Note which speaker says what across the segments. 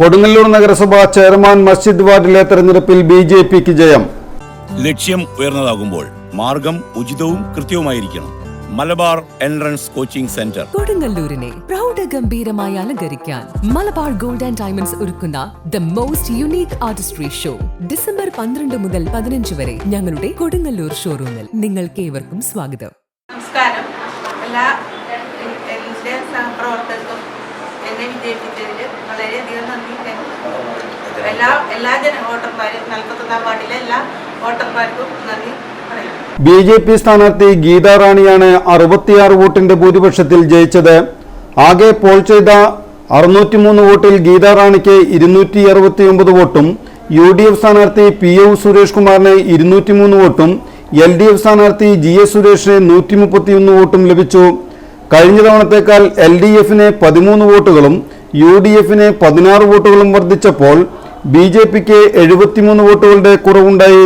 Speaker 1: കൊടുങ്ങല്ലൂർ നഗരസഭ ചെയർമാൻ മസ്ജിദ് വാർഡിലെ തെരഞ്ഞെടുപ്പിൽ ബി ജെ പിക്ക് ജയം.
Speaker 2: ലക്ഷ്യം ഉയർന്നതാകുമ്പോൾ മാർഗം ഉചിതവും കൃത്യവുമായിരിക്കണം. Malabar entrance coaching centre.
Speaker 3: കൊടുങ്ങല്ലൂരിനെ പ്രൗഢഗംഭീരമായി അലങ്കരിക്കാൻ മലബാർ ഗോൾഡ് ആൻഡ് ഡയമണ്ട്സ് ഒരുക്കുന്ന the most unique artistry show December പന്ത്രണ്ട് മുതൽ പതിനഞ്ച് വരെ ഞങ്ങളുടെ കൊടുങ്ങല്ലൂർ ഷോറൂമിൽ നിങ്ങൾക്ക് ഏവർക്കും സ്വാഗതം.
Speaker 4: നമസ്കാരം. എല്ലാ എന്റെ സഹപ്രവർത്തകർക്കും എന്നെ വിജയിപ്പിച്ചതിൽ വളരെയധികം എല്ലാ എല്ലാ ജന വോട്ടർമാരും നാൽപ്പത്തൊന്നാം വാർഡിലെ എല്ലാ വോട്ടർമാർക്കും നന്ദി
Speaker 1: ബി ജെ പി സ്ഥാനാർത്ഥി ഗീതാ റാണിയാണ് അറുപത്തിയാറ് വോട്ടിന്റെ ഭൂരിപക്ഷത്തിൽ ജയിച്ചത്. ആകെ പോൾ ചെയ്ത അറുന്നൂറ്റിമൂന്ന് വോട്ടിൽ ഗീതാ റാണിക്ക് ഇരുന്നൂറ്റി അറുപത്തിയൊമ്പത് വോട്ടും യു ഡി എഫ് സ്ഥാനാർത്ഥി പി യു സുരേഷ് കുമാറിന് ഇരുന്നൂറ്റിമൂന്ന് വോട്ടും എൽ ഡി എഫ് സ്ഥാനാർത്ഥി ജി എസ് സുരേഷിന് നൂറ്റി മുപ്പത്തിയൊന്ന് വോട്ടും ലഭിച്ചു. കഴിഞ്ഞ തവണത്തേക്കാൾ എൽ ഡി എഫിന് പതിമൂന്ന് വോട്ടുകളും യു ഡി എഫിന് പതിനാറ് വോട്ടുകളും വർദ്ധിച്ചപ്പോൾ ബി ജെ പിക്ക് എഴുപത്തിമൂന്ന് വോട്ടുകളുടെ കുറവുണ്ടായി.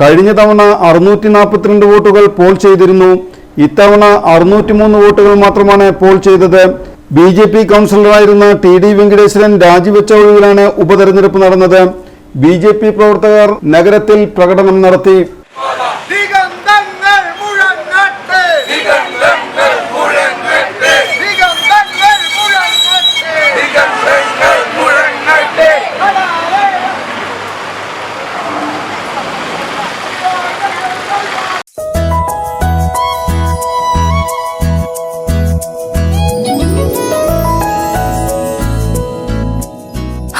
Speaker 1: കഴിഞ്ഞ തവണ അറുന്നൂറ്റി നാൽപ്പത്തിരണ്ട് വോട്ടുകൾ പോൾ ചെയ്തിരുന്നു. ഇത്തവണ അറുന്നൂറ്റിമൂന്ന് വോട്ടുകൾ മാത്രമാണ് പോൾ ചെയ്തത്. ബി ജെ പി കൗൺസിലറായിരുന്ന ടി ഡി വെങ്കടേശ്വരൻ രാജിവെച്ച ഒഴിവിലാണ് ഉപതെരഞ്ഞെടുപ്പ് നടന്നത്. ബി ജെ പി പ്രവർത്തകർ നഗരത്തിൽ പ്രകടനം നടത്തി.